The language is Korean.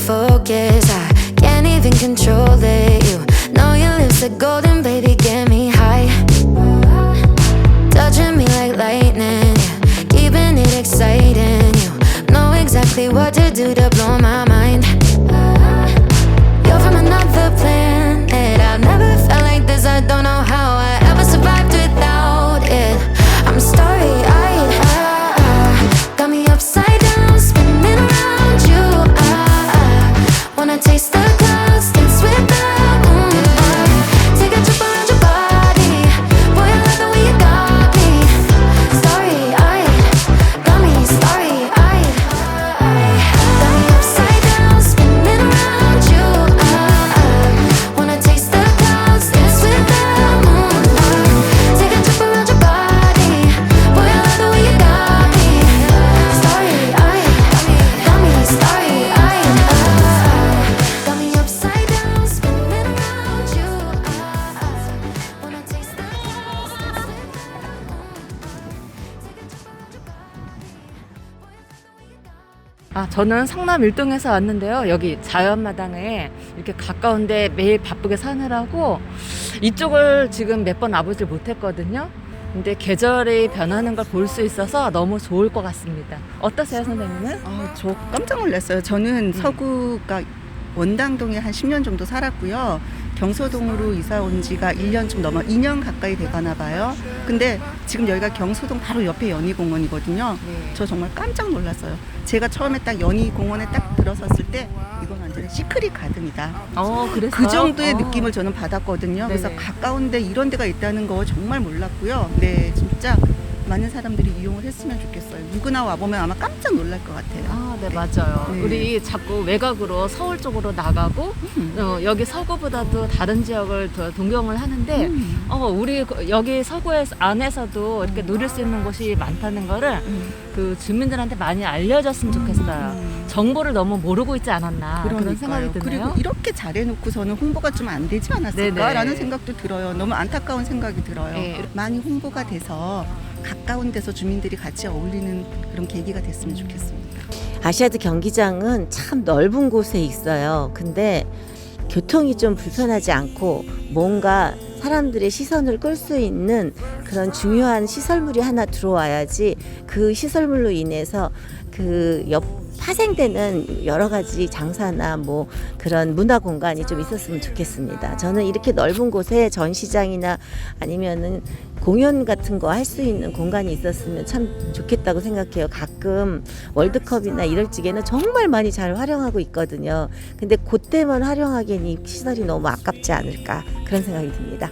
focus. I can't even control it. You know your lips are golden, baby, get me high. Touching me like lightning, yeah. keeping it exciting. You know exactly what to do to blow my mind. You're from another planet. I've never felt like this. I don't know how. 아, 저는 성남 일동에서 왔는데요. 여기 자연마당에 이렇게 가까운데 매일 바쁘게 사느라고 이쪽을 지금 몇 번 와보질 못했거든요. 근데 계절이 변하는 걸 볼 수 있어서 너무 좋을 것 같습니다. 어떠세요, 선생님은? 아, 저 깜짝 놀랐어요. 저는 서구가 원당동에 한 10년 정도 살았고요. 경서동으로 이사 온 지가 1년 좀 넘어 2년 가까이 돼가나 봐요. 근데 지금 여기가 경서동 바로 옆에 연희공원이거든요. 네. 저 정말 깜짝 놀랐어요. 제가 처음에 딱 연희공원에 딱 들어섰을 때 이건 완전히 시크릿 가든이다. 어, 그래서 그 정도의 어. 느낌을 저는 받았거든요. 그래서 네네. 가까운데 이런 데가 있다는 거 정말 몰랐고요. 네, 진짜 많은 사람들이 이용을 했으면 좋겠어요. 누구나 와보면 아마 깜짝 놀랄 것 같아요. 아, 네, 맞아요. 네. 우리 자꾸 외곽으로 서울 쪽으로 나가고 음. 어, 여기 서구보다도 다른 지역을 더 동경을 하는데 음. 어, 우리 그- 여기 서구에 안에서도 이렇게 누릴 수 있는 곳이 많다는 거를 음. 그 주민들한테 많이 알려졌으면 좋겠어요. 음. 정보를 너무 모르고 있지 않았나 그런 그러니까요. 생각이 드네요. 그리고 이렇게 잘해놓고서는 홍보가 좀 안 되지 않았을까라는 네네. 생각도 들어요. 너무 안타까운 생각이 들어요. 네. 많이 홍보가 돼서 가까운 데서 주민들이 같이 어울리는 그런 계기가 됐으면 좋겠습니다. 아시아드 경기장은 참 넓은 곳에 있어요. 근데 교통이 좀 불편하지 않고 뭔가 사람들의 시선을 끌 수 있는 그런 중요한 시설물이 하나 들어와야지 그 시설물로 인해서 그 옆 파생되는 여러 가지 장사나 뭐 그런 문화 공간이 좀 있었으면 좋겠습니다. 저는 이렇게 넓은 곳에 전시장이나 아니면은 공연 같은 거 할 수 있는 공간이 있었으면 참 좋겠다고 생각해요. 가끔 월드컵이나 이럴 적에는 정말 많이 잘 활용하고 있거든요. 근데 그때만 활용하기엔 이 시설이 너무 아깝지 않을까 그런 생각이 듭니다.